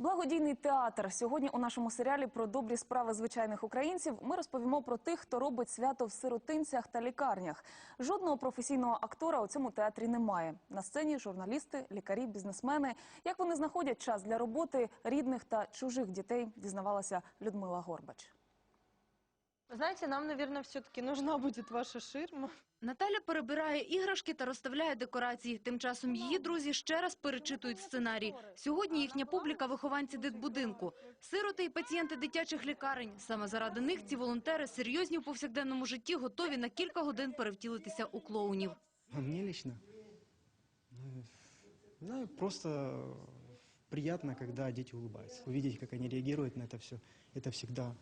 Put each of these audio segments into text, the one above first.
Благодійний театр. Сьогодні у нашому серіалі про добрі справи звичайних українців ми розповімо про тих, хто робить свято в сиротинцях та лікарнях. Жодного професійного актора у цьому театрі немає. На сцені журналісти, лікарі, бізнесмени. Як вони знаходять час для роботи рідних та чужих дітей, дізнавалася Людмила Горбач. Вы Знаете, нам, наверное, все-таки нужна будет ваша ширма. Наталя перебирає іграшки та розставляє декорації. Тим часом її друзі ще раз перечитують сценарій. Сьогодні їхня публіка – вихованці дитбудинку. Сироти і пацієнти дитячих лікарень. Саме заради них ці волонтери серйозні в повсякденному житті готові на кілька годин перевтілитися у клоунів. А мне лично? Ну, ну, просто приятно, когда дети улыбаются. Увидеть, как они реагируют на это все, это всегда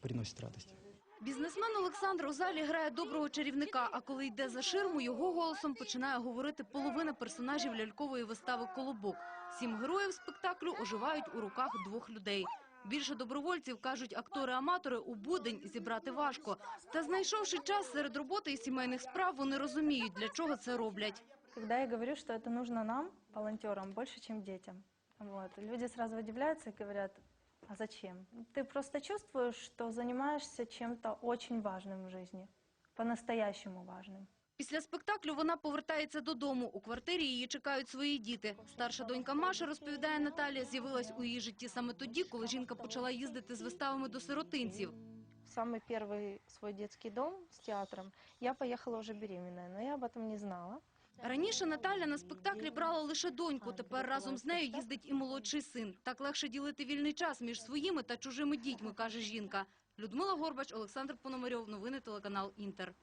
приносит радость. Бізнесмен Олександр у залі грає доброго чарівника, а коли йде за ширму, його голосом починає говорити половина персонажів лялькової вистави «Колобок». Сім героїв спектаклю оживають у руках двох людей. Більше добровольців, кажуть актори-аматори, у будень зібрати важко. Та знайшовши час серед роботи і сімейних справ, вони розуміють, для чого це роблять. Когда я говорю, что это нужно нам, волонтерам, больше, чем детям, вот, люди сразу удивляются и говорят, а зачем? Ты просто чувствуешь, что занимаешься чем-то очень важным в жизни, по-настоящему важным. Після спектаклю вона повертається додому. У квартирі її чекають свої діти. Старша донька Маша, розповідає Наталія, з'явилась у її житті саме тоді, коли жінка почала їздити з виставами до сиротинців. В самый первый свой детский дом с театром я поехала уже беременная, но я об этом не знала. Раніше Наталя на спектаклі брала лише доньку, тепер разом з нею їздить і молодший син. Так легше ділити вільний час між своїми та чужими дітьми, каже жінка. Людмила Горбач, Олександр Пономарьов, новини телеканал «Інтер».